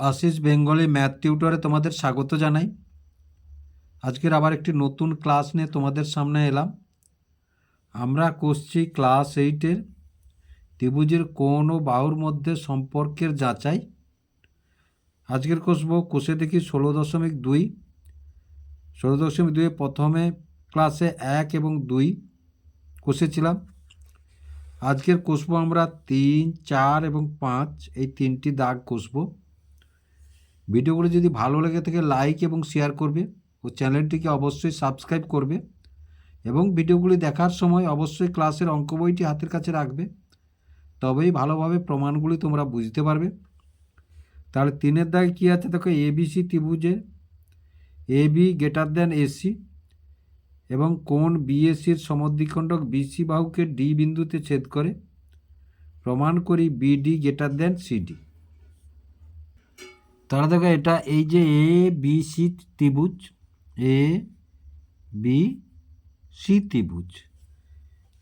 Ashis Bengali math টিউটরে তোমাদের স্বাগত জানাই। আজকের আবার একটি নতুন ক্লাস নিয়ে তোমাদের সামনে এলাম। আমরা করছি ক্লাস এইটের ত্রিভুজের কোন ও বাহুর মধ্যে সম্পর্কের যাচাই। আজকের কষবো কোষে দেখি ষোলো দশমিক দুই। ষোলো দশমিক দুয়ে প্রথমে ক্লাসে এক এবং দুই কষেছিলাম আজকের কষবো আমরা তিন, চার এবং পাঁচ, এই তিনটি দাগ কষবো ভিডিওগুলো যদি ভালো লেগে থাকে লাইক এবং শেয়ার করবে ও চ্যানেলটিকে অবশ্যই সাবস্ক্রাইব করবে এবং ভিডিওগুলি দেখার সময় অবশ্যই ক্লাসের অঙ্ক বইটি হাতের কাছে রাখবে। তবেই ভালোভাবে প্রমাণগুলি তোমরা বুঝতে পারবে। তাহলে তিনের দাগে কী আছে? দেখো এবিসি ত্রিভুজের A B greater than AC এবং কোন বিএসির সমদ্বিখণ্ডক বিসি বাহুকে ডি বিন্দুতে ছেদ করে প্রমাণ করি বিডি গ্রেটার দেন সিডি তাহলে দেখো এটা এই যে এ বি সি ত্রিভুজ। এ বি সি ত্রিভুজ।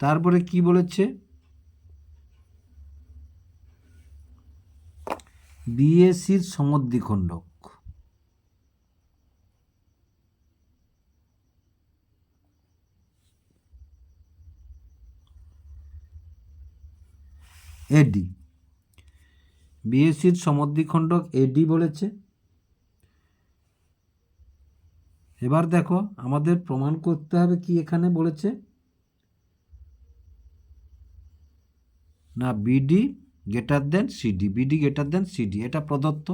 তারপরে কি বলেছে? বিএসির সমদ্বিখণ্ডক। এডি বিএসির সমদ্বিখণ্ডক এডি বলেছে। এবার দেখো, আমাদের প্রমাণ করতে হবে কি এখানে বলেছে। না BD greater than CD BD greater than CD এটা প্রদত্ত।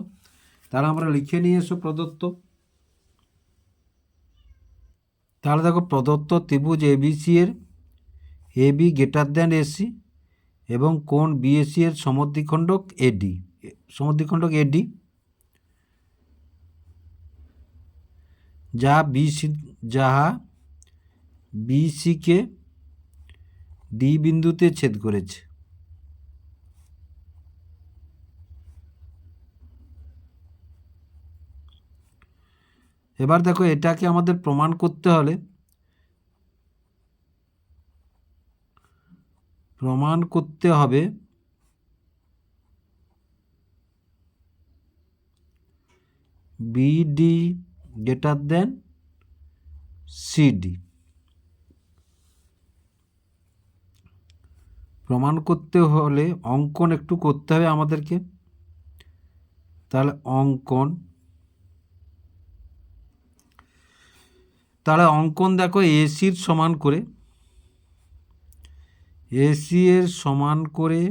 তাহলে আমরা লিখে নিয়ে এসো প্রদত্ত। তাহলে দেখো, প্রদত্ত ত্রিভুজ এবিসি এর A B greater than AC এবং কোন বিএসি এর সমদ্বিখণ্ডক এডি সমদ্বিখণ্ডক এডি যা বিসি যাহা বিসিকে ডি বিন্দুতে ছেদ করেছে। এবার দেখো এটাকে আমাদের প্রমাণ করতে হলে প্রমাণ করতে হবে। বিডি গ্রেটার দেন সিডি প্রমাণ করতে হলে অঙ্কন একটু করতে হবে আমাদেরকে। তাহলে অঙ্কন। তাহলে অঙ্কন দেখো এসির সমান করে। এসি এর সমান করে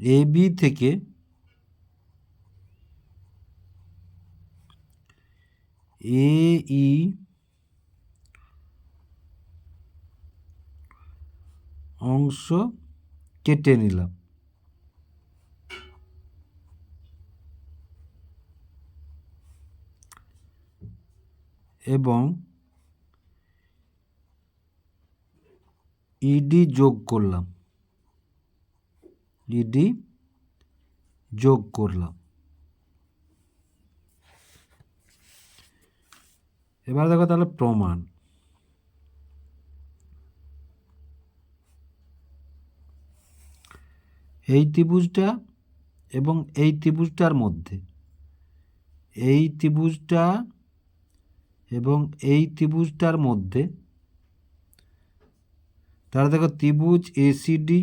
এ বি থেকে এ ই অংশ কেটে নিলাম। এবং ইডি যোগ করলাম। ইডি যোগ করলাম। এবার দেখো তাহলে প্রমাণ। এই ত্রিভুজটা এবং এই ত্রিভুজটার মধ্যে। এই ত্রিভুজটা এবং এই ত্রিভুজটার মধ্যে, তাহলে দেখো ত্রিভুজ এসিডি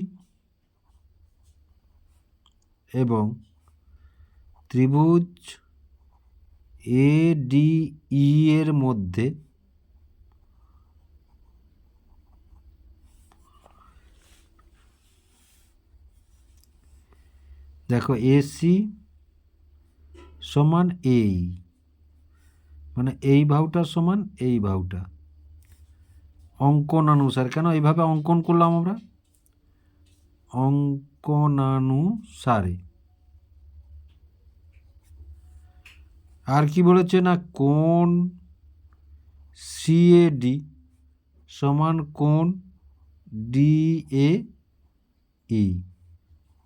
এবং ত্রিভুজ এডিই এর মধ্যে দেখো এসি সমান এই মানে এই ভাউটার সমান এই ভাউটা। অঙ্কন অনুসারে কেন এইভাবে অঙ্কন করলাম আমরা? অঙ্কনানুসারে আর কি বলেছে না, কোন সিএডি সমান কোন ডিএ ই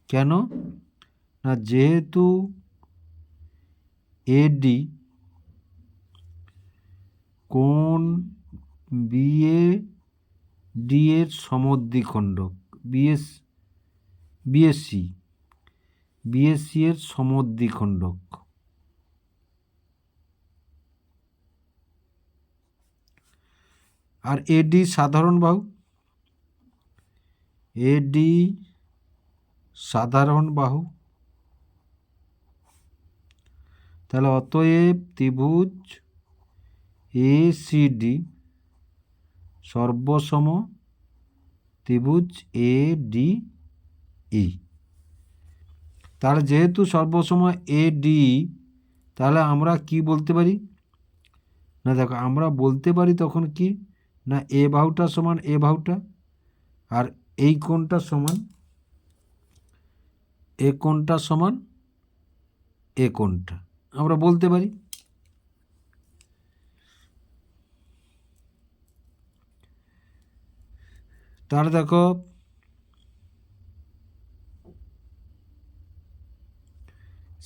কেন? না, যেহেতু এডি কোন বিএ ডি এর সমদ্বিখণ্ডক? BS, BSc. বিএসসি এর সমদ্বিখণ্ডক। আর এডি সাধারণ বাহু? এডি সাধারণ বাহু। তাহলে অতএব ত্রিভুজ এ, সি, ডি, সর্বসম ত্রিভুজ এ, ডি, ই। তাহলে যেহেতু সর্বসম এ, ডি তাহলে আমরা কি বলতে পারি? না, দেখো, আমরা বলতে পারি তখন কি? না, এ বাহুটা সমান এ বাহুটা, আর এই কোণটা সমান এ কোণটা সমান এ কোণটা। আমরা বলতে পারি? তাহলে দেখো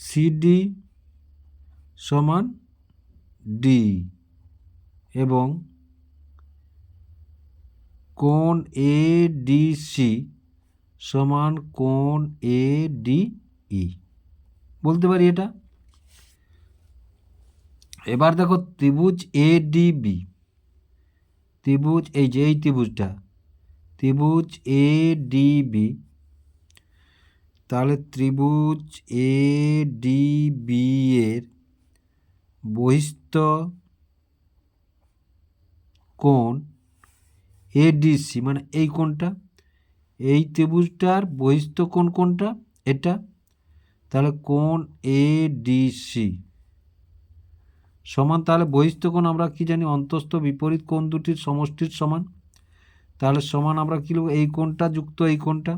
সিডি সমান ডি এবং কোণ এ ডি সি সমান কোণ এ ডি ই বলতে পারি এটা? এবার দেখো ত্রিভুজ এ ডি বি ত্রিভুজ, এই যে, এই ত্রিভুজটা। ত্রিভুজ এ ডি বি তাহলে ত্রিভুজ এ ডি বি এর বহিস্থ কোণ এডিসি মানে এই কোণটা, এই ত্রিভুজটার বহিস্থ কোণ কোনটা এটা, তাহলে কোণ এডিসি সমান, তাহলে বহিস্থ কোণ আমরা কি জানি, অন্তস্থ বিপরীত কোণ দুটির সমষ্টির সমান। তাহলে সমান আমরা কী লিখব? এই কোণটা যুক্ত এই কোণটা।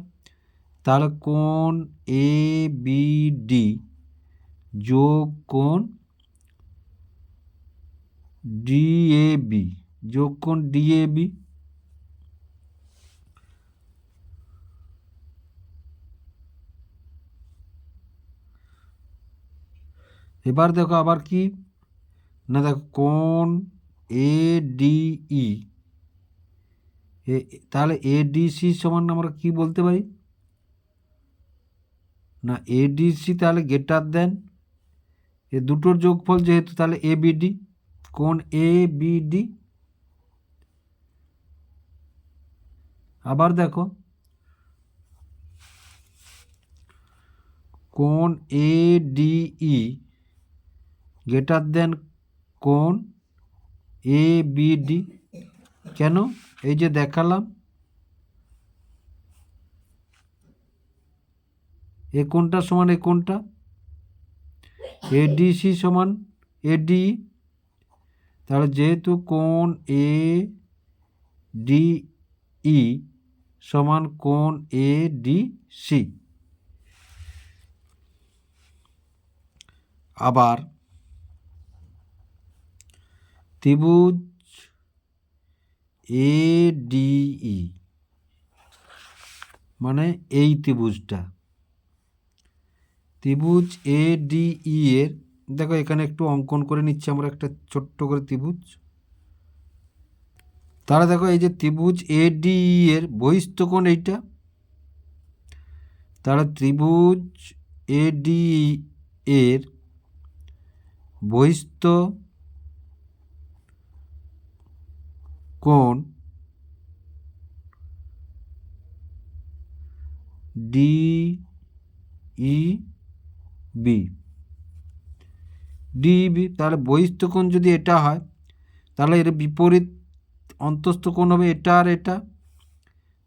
তাহলে কোণ এ বি ডি যোগ কোণ ডিএবি যোগ কোণ ডিএবি এবার দেখো আবার কি? না দেখো, কোণ এ ডিই তাহলে এডিসি সমান আমরা কি বলতে পারি? না এডিসি তাহলে গেটার দেন এ দুটোর যোগফল যেহেতু তাহলে এ বিডি কোন এ বিডি আবার দেখো কোন এ ডিই গেটার দেন কোন এ বিডি কেন? এই যে দেখালাম, এ কোনটা সমান, এ কোনটা? এডিসি সমান এডি তাহলে যেহেতু কোন এ ডি ই সমান কোন এ ডি সি। আবার ত্রিভুজ এ ডিই মানে এই ত্রিভুজটা। ত্রিভুজ এ ডিই এর, দেখো এখানে একটু অঙ্কন করে নিচ্ছি আমরা একটা ছোট্ট করে ত্রিভুজ। তাহলে দেখো এই যে ত্রিভুজ এ ডিই এর বহিস্থ কোণ এইটা। তাহলে ত্রিভুজ এ এর বহিস্থ কোণ ডি ই বি। ডিবি তাহলে বহিস্থ কোণ যদি এটা হয়, তাহলে এর বিপরীত অন্তস্থ কোণ হবে এটা আর এটা।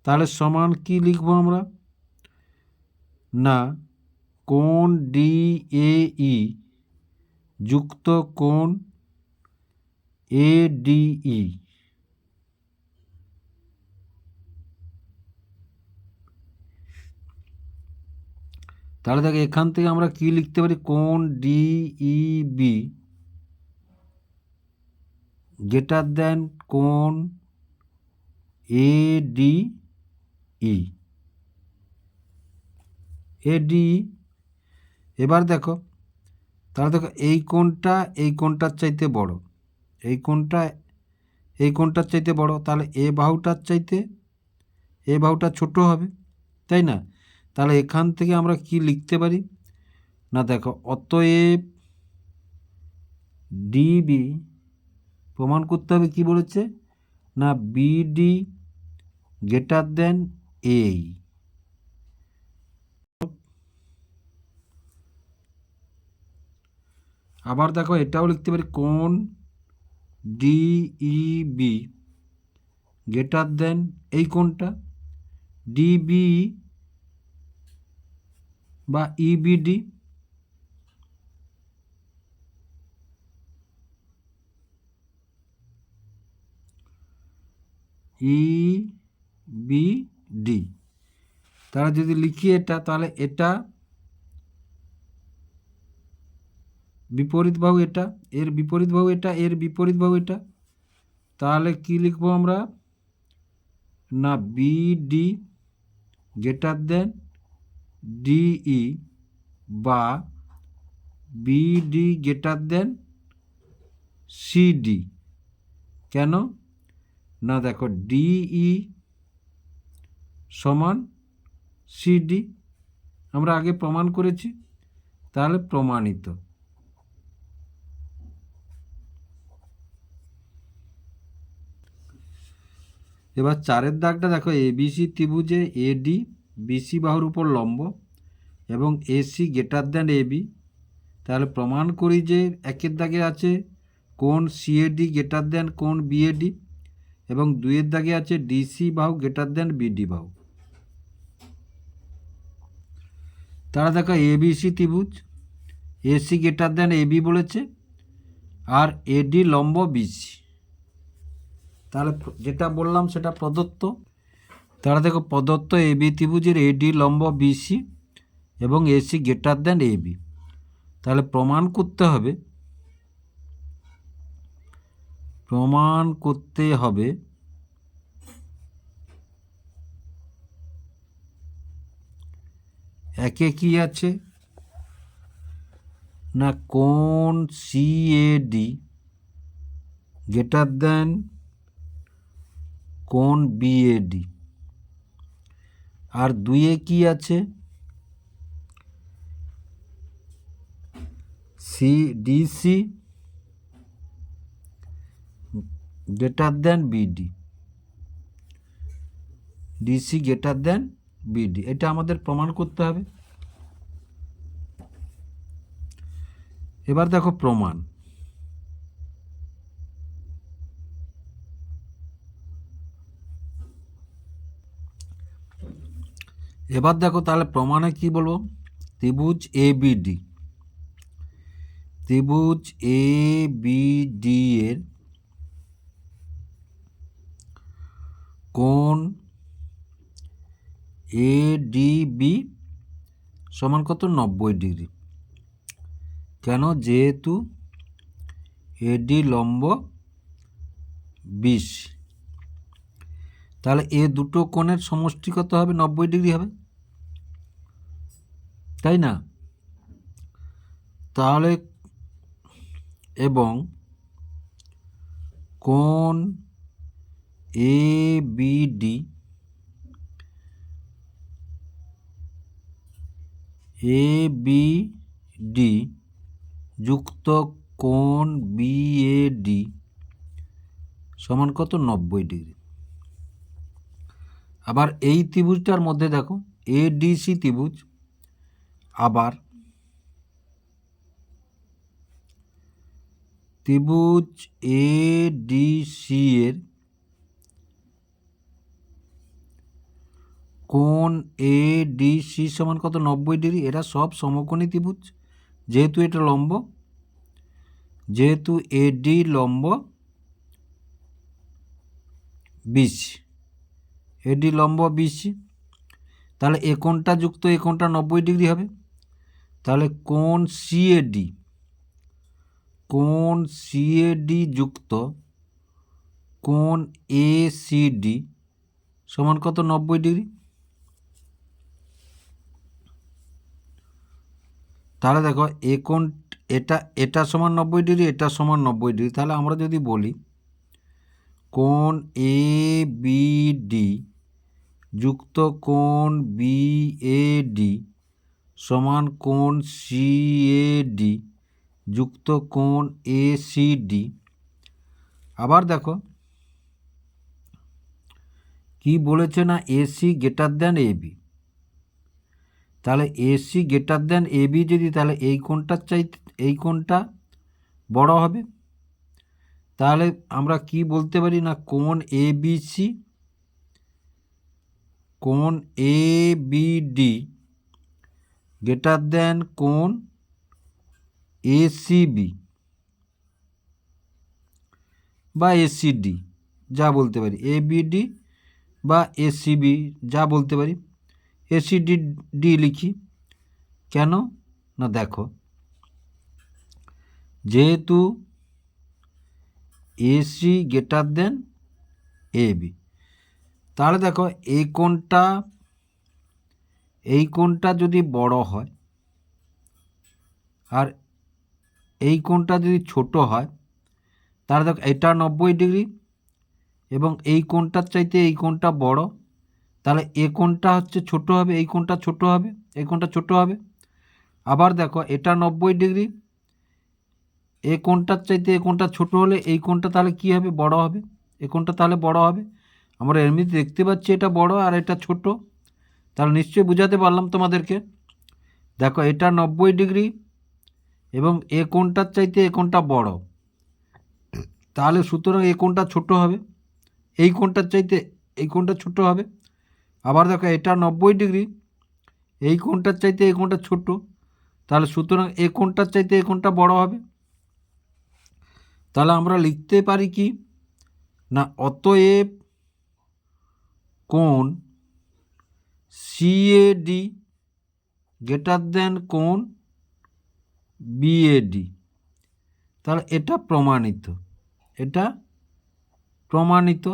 তাহলে সমান কি লিখব আমরা? না, কোণ ডি এ ই যুক্ত কোণ এ ডিই তাহলে দেখো, এখান থেকে আমরা কি লিখতে পারি? কোণ ডিই বি গ্রেটার দেন কোন A D E A D এবার দেখো, তাহলে দেখো, এই কোনটা এই কোনটার চাইতে বড়। এই কোনটা এই কোনটার চাইতে বড়। তাহলে এ বাহুটার চাইতে, এ বাহুটা ছোট হবে, তাই না? তাহলে এখান থেকে আমরা কি লিখতে পারি? না, দেখো, অতএব ডিবি প্রমাণ করতে হবে কি বলেছে? না বিডি গ্রেটার দেন এই আবার দেখো, এটাও লিখতে পারি, কোন ডিইবি গ্রেটার দেন এই কোনটা? ডিবি বা E EBD E B D তারা যদি লিখি এটা, তাহলে এটা, বিপরীত বাহু এটা, এর বিপরীত বাহু এটা, এর বিপরীত বাহু এটা, তাহলে কি লিখব আমরা? না বিডি গ্রেটার দেন ডিই বা বিডি গ্রেটার দেন সিডি কেন? না, দেখো ডিই সমান সিডি আমরা আগে প্রমাণ করেছি, তাহলে প্রমাণিত। এবার চারের দাগটা দেখো এবিসি ত্রিভুজে এডি বিসি বাহুর উপর লম্ব এবং এসি গ্রেটার দ্যান এবি তাহলে প্রমাণ করি যে একের দাগে আছে কোন সিএডি গ্রেটার দ্যান কোন বিএডি এবং দুইয়ের দাগে আছে ডিসি বাহু গ্রেটার দ্যান বিডি বাহু। তারা দেখো এবিসি ত্রিভুজ এসি গ্রেটার দ্যান এবি বলেছে আর এডি লম্ব বিসি তাহলে যেটা বললাম সেটা প্রদত্ত। তারা দেখো প্রদত্ত এবি ত্রিভুজের এডি লম্ব বিসি এবং A AC greater than B তাহলে প্রমাণ করতে হবে। প্রমাণ করতে হবে একে কি আছে? না, কোন সিএডি গ্রেটার দেন কোন বিএডি আর দুইয়ে কি আছে? C DC greater than BD DC greater than BD এটা আমাদের প্রমাণ করতে হবে। এবার দেখো প্রমাণ। এবার দেখো তাহলে প্রমাণে কি বলব? ত্রিভুজ এ বিডি ত্রিভুজ এ বিডি এর কোণ এ বি সমান কত? নব্বই ডিগ্রি। কেন? যেহেতু এডি লম্ব বিশ। তাহলে এ দুটো কোণের সমষ্টি কত হবে? নব্বই ডিগ্রি হবে। তাই না? তাহলে এবং কোন A B BD A B D যুক্ত কোণ বিএডি সমান কত? নব্বই ডিগ্রি। আবার এই ত্রিভুজটার মধ্যে দেখো এডিসি ত্রিভুজ আবার ত্রিভুজ এডিসি এর কোন কোণ এডিসি সমান কত? নব্বই ডিগ্রি। এরা সব সমকোণী ত্রিভুজ। যেহেতু এটা লম্ব, যেহেতু এডি লম্ব, বিশ। এডি লম্ব, বিশ। তাহলে এ কোণটা যুক্ত, এ কোণটা নব্বই ডিগ্রি হবে। তাহলে কোন সিএডি কোণ সিএডি যুক্ত? কোণ এসিডি সমান কত? নব্বই ডিগ্রি। তাহলে দেখো, এ কোন এটা এটা সমান নব্বই ডিগ্রি, এটা সমান নব্বই ডিগ্রি। তাহলে আমরা যদি বলি, কোন এ বি ডি যুক্ত কোন বি এ ডি সমান কোণ সি এ ডি যুক্ত কোণ এ সি ডি আবার দেখো, কি বলেছে না AC greater than A B তাহলে AC greater than A B যদি তাহলে এই কোণটার চাইতে, এই কোণটা বড় হবে। তাহলে আমরা কি বলতে পারি না কোণ এ বি সি কোণ A B D greater than কোণ এ সি বি এসিডি যা বলতে পারি এ বিডি বা এসিবি যা বলতে পারি এসিডি ডি লিখি। কেন? না, দেখো, যেহেতু AC greater than A B তাহলে দেখো, এই কোণটা এই কোণটা যদি বড় হয়, আর এই কোণটা যদি ছোট হয়, তাহলে দেখো এটা নব্বই ডিগ্রি এবং এই কোণটার চাইতে এই কোণটা বড়, তাহলে এ কোণটা হচ্ছে ছোট হবে, এই কোণটা ছোট হবে, এই কোণটা ছোট হবে। আবার দেখো এটা নব্বই ডিগ্রি, এ কোণটার চাইতে এ কোণটা ছোট হলে এই কোণটা তাহলে কি হবে? বড় হবে। এ কোণটা তাহলে বড় হবে। আমরা এমনিতে দেখতে পাচ্ছি এটা বড় আর এটা ছোট। তাহলে নিশ্চয়ই বুঝাতে পারলাম তোমাদেরকে। দেখো, এটা নব্বই ডিগ্রি এবং এ কোণটার চাইতে এ কোণটা বড়। তাহলে সুতরাং এই কোণটা ছোট হবে, এই কোণটার চাইতে এই কোণটা ছোট হবে। আবার দেখো, এটা নব্বই ডিগ্রি, এই কোণটার চাইতে এই কোণটা ছোট। তাহলে সুতরাং এ কোণটার চাইতে এই কোণটা বড় হবে। তাহলে আমরা লিখতে পারি কি? না, অতএব কোণ সিএডি গ্রেটার দেন কোণ বিএডি তাহলে এটা প্রমাণিত। এটা প্রমাণিত।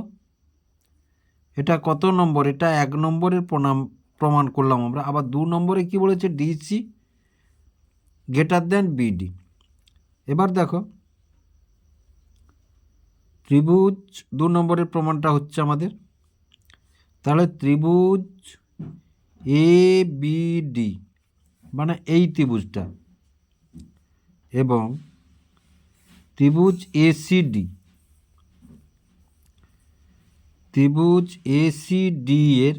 এটা কত নম্বর? এটা এক নম্বরের প্রণাম প্রমাণ করলাম আমরা। আবার দু নম্বরে কি বলেছে? ডিসি গ্রেটার দেন বিডি এবার দেখো। ত্রিভুজ দু নম্বরের প্রমাণটা হচ্ছে আমাদের। তাহলে ত্রিভুজ এ বি ডি মানে এই ত্রিভুজটা। এবং ত্রিভুজ এসিডি ত্রিভুজ এসিডি এর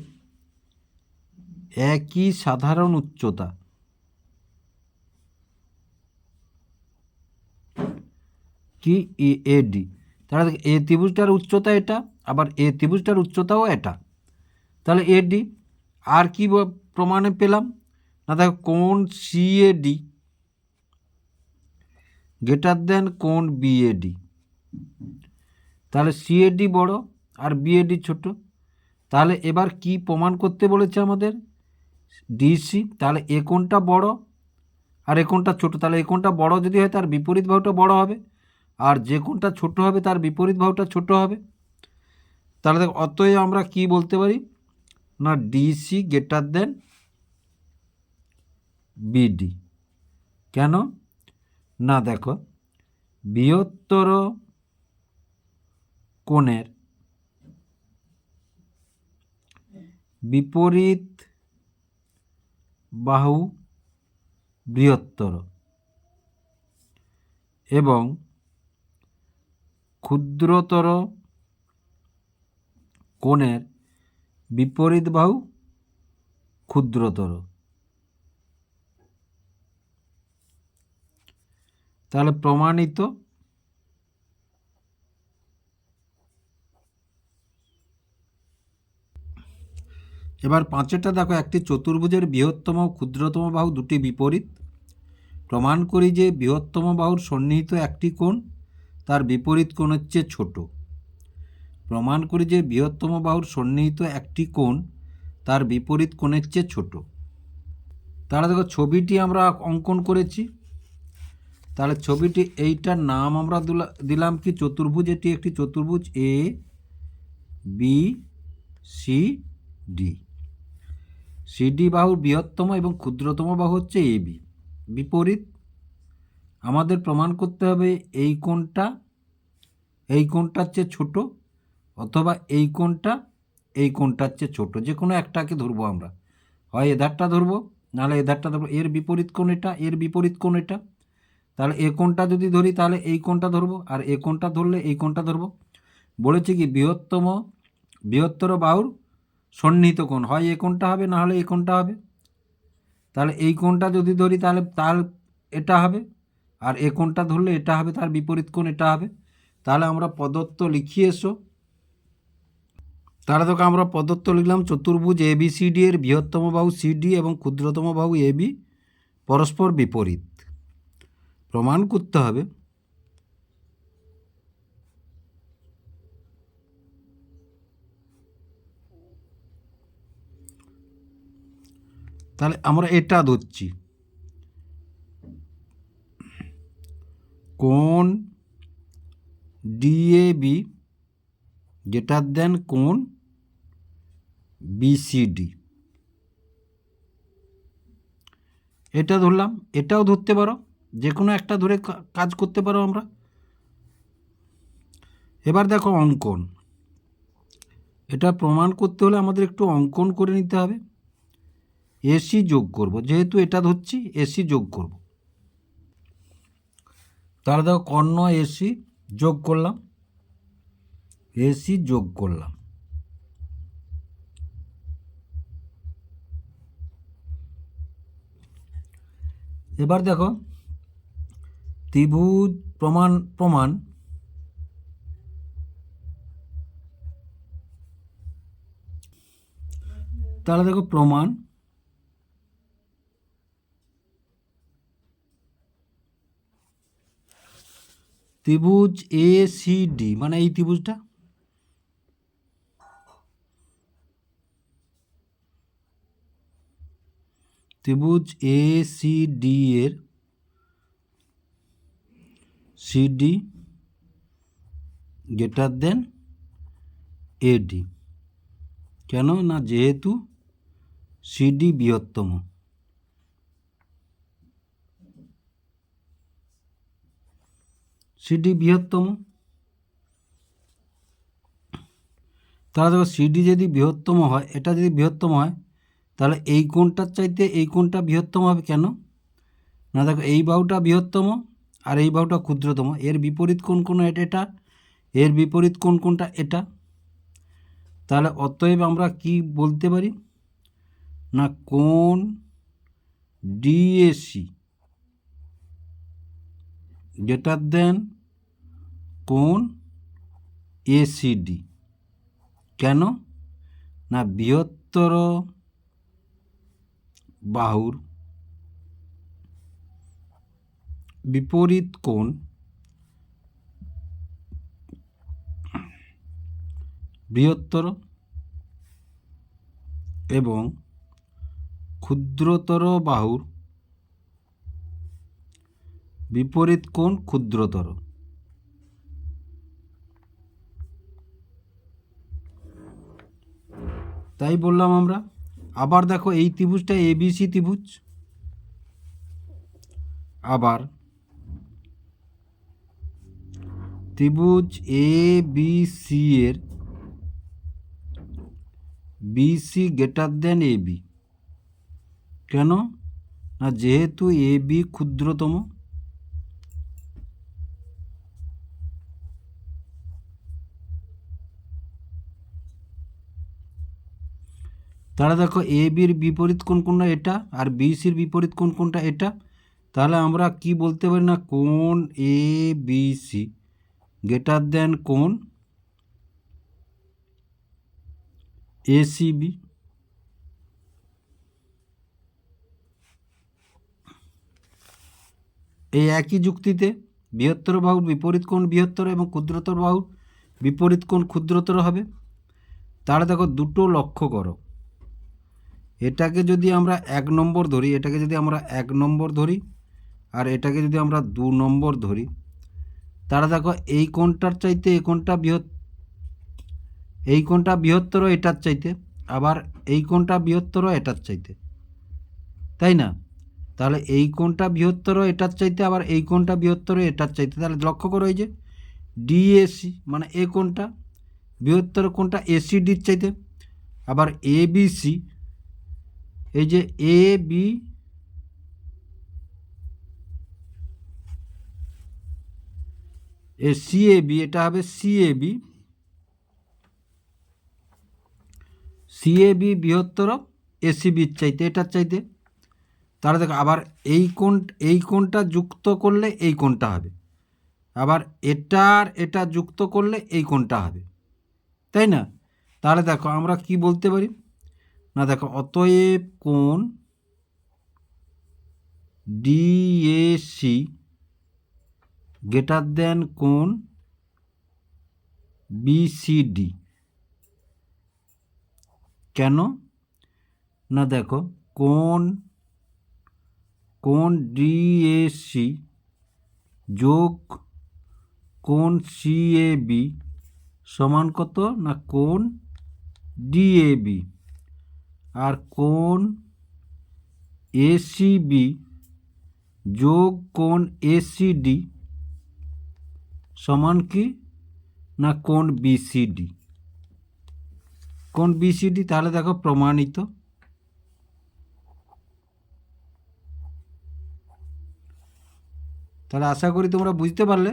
একই সাধারণ উচ্চতা। কি? এডি তাহলে এ ত্রিভুজটার উচ্চতা এটা, আবার এ ত্রিভুজটার উচ্চতাও এটা। তাহলে এডি আর কি প্রমাণে পেলাম? না, দেখো কোন সিএডি গ্রেটার দেন কোন বিএডি তাহলে সিএডি বড় আর বিএডি ছোট। তাহলে এবার কি প্রমাণ করতে বলেছে আমাদের? ডিসি তাহলে এ কোনটা বড় আর এ কোণটা ছোট। তাহলে এ কোণটা বড় যদি হয়, তার বিপরীত ভাবটা বড় হবে। আর যে কোনটা ছোট হবে, তার বিপরীত ভাবটা ছোট হবে। তাহলে দেখ, অতএব আমরা কি বলতে পারি? না ডিসি গ্রেটার দেন বিডি কেন? না, দেখো, বৃহত্তর কোণের বিপরীত বাহু বৃহত্তর এবং ক্ষুদ্রতর কোণের বিপরীত বাহু ক্ষুদ্রতর। তাহলে প্রমাণিত এবার পাঁচেরটা দেখো, একটি চতুর্ভুজের বৃহত্তম ক্ষুদ্রতম বাহু দুটি বিপরীত। প্রমাণ করি যে বৃহত্তম বাহুর সন্নিহিত একটি কোণ, তার বিপরীত কোণ হচ্ছে ছোট। প্রমাণ করি যে বৃহত্তম বাহুর সন্নিহিত একটি কোণ তার বিপরীত কোণের চেয়ে ছোট। তাহলে দেখো ছবিটি আমরা অঙ্কন করেছি। তাহলে ছবিটি এইটার নাম আমরা দুলা- দিলাম কি চতুর্ভুজ? এটি একটি চতুর্ভুজ A B C D CD বাহুর বৃহত্তম এবং ক্ষুদ্রতম বাহু হচ্ছে এ বি বিপরীত, আমাদের প্রমাণ করতে হবে এই কোণটা, এই কোণটার চেয়ে ছোট। অথবা এই কোণটা, এই কোণটার চেয়ে ছোটো। যে কোনো একটাকে ধরবো আমরা। হয় এধারটা ধরবো, নাহলে এধারটা ধরবো। এর বিপরীত কোণ এটা এর বিপরীত কোণ এটা তাহলে এ কোণটা যদি ধরি, তাহলে এই কোণটা ধরবো। আর এ কোণটা ধরলে এই কোণটা ধরবো। বলেছি কি? বৃহত্তম, বৃহত্তর বাহুর সন্নিহিত কোণ। হয় এ কোণটা হবে, না হলে এই কোণটা হবে। তাহলে এই কোণটা যদি ধরি, তাহলে তার এটা হবে। আর এ কোণটা ধরলে এটা হবে, তার বিপরীত কোণ এটা হবে। তাহলে আমরা প্রদত্ত লিখিয়ে এসো। তাহলে তোকে আমরা প্রদত্ত লিখলাম, চতুর্ভুজ এ বি সি ডি এর বৃহত্তম বাহু সি ডি এবং ক্ষুদ্রতম বাহু এ বি পরস্পর বিপরীত। প্রমাণ করতে হবে। তাহলে আমরা এটা ধরছি। কোন ডিএবি গ্রেটার দেন কোন বিসিডি এটা ধরলাম, এটাও ধরতে পারো যে কোনো একটা ধরে কাজ করতে পারো আমরা। এবার দেখো অঙ্কন। এটা প্রমাণ করতে হলে আমাদের একটু অঙ্কন করে নিতে হবে। এসি যোগ করব, যেহেতু এটা ধরছি এসি যোগ করব। তাহলে দেখো কর্ণ এসি যোগ করলাম। এসি যোগ করলাম। এবার দেখো, ত্রিভুজ প্রমাণ প্রমাণ। তাহলে দেখো প্রমাণ। ত্রিভুজ এ সি ডি মানে এই ত্রিভুজটা? ত্রিভুজ এ সি ডি এর সিডি গ্রেটার দেন এডি কেন? না, যেহেতু সিডি বৃহত্তম। সিডি বৃহত্তম। তাহলে দেখো সিডি যদি বৃহত্তম হয়, এটা যদি বৃহত্তম হয় তাহলে এই কোণটার চাইতে এই কোণটা বৃহত্তম হবে কেন? না, দেখো, এই বাহুটা বৃহত্তম আর এই বাহুটা ক্ষুদ্রতম। এর বিপরীত কোণ কোন এটা এর বিপরীত কোণ কোনটা এটা। তাহলে অতএব আমরা কি বলতে পারি? না, কোণ ডিএসি গ্রেটার দেন কোণ এসিডি। কেন? না, বৃহত্তর বাহুর বিপরীত কোণ বৃহত্তর এবং ক্ষুদ্রতর বাহুর বিপরীত কোণ ক্ষুদ্রতর। তাই বললাম আমরা আবার দেখো এই ত্রিভুজটা এবিসি ত্রিভুজ। আবার ত্রিভুজ এ বি সি এর BC greater than A B কেন? না, যেহেতু এ বি ক্ষুদ্রতম তাহলে দেখো এ বির বিপরীত কোন কোনটা এটা? আর বি সির বিপরীত কোন কোনটা এটা? তাহলে আমরা কি বলতে পারি না, কোন A B C greater than কোন? এসিবি এই একই যুক্তিতে বৃহত্তর বাহুর বিপরীত কোণ বৃহত্তর এবং ক্ষুদ্রতর বাহুর বিপরীত কোণ ক্ষুদ্রতর হবে। তাহলে দেখো দুটো লক্ষ্য করো। এটাকে যদি আমরা এক নম্বর ধরি, এটাকে যদি আমরা এক নম্বর ধরি আর এটাকে যদি আমরা দু নম্বর ধরি তারা দেখো এই কোণটার চাইতে এই কোণটা বৃহৎ, এই কোণটা বৃহত্তর এটার চাইতে, আবার এই কোণটা বৃহত্তর এটার চাইতে, তাই না? তাহলে এই কোণটা বৃহত্তর এটার চাইতে, আবার এই কোণটা বৃহত্তর এটার চাইতে, তাহলে লক্ষ্য করো এই যে ডিএসি মানে এ কোণটা, বৃহত্তর কোনটা এসিডির চাইতে, আবার এ বি সি এই যে A B A C A B এটা হবে C A B C A B বৃহত্তর এসিবির চাইতে, এটার চাইতে। তাহলে দেখো, আবার এই কোণ, এই কোণটা যুক্ত করলে এই কোণটা হবে। আবার এটার, এটা যুক্ত করলে এই কোণটা হবে। তাই না? তাহলে দেখো, আমরা কি বলতে পারি? না, দেখো, অতএব কোণ ডিএসি গ্রেটার দেন কোণ বিসিডি কেন? না, দেখো, কোণ কোণ ডিএসি যোগ কোণ সিএবি সমান কত? না, কোণ ডিএবি আর কোণ এসিবি যোগ কোণ এসিডি সমান কি না কোণ বিসিডি কোণ বিসিডি তাহলে দেখো প্রমাণিত। তাহলে আশা করি তোমরা বুঝতে পারলে।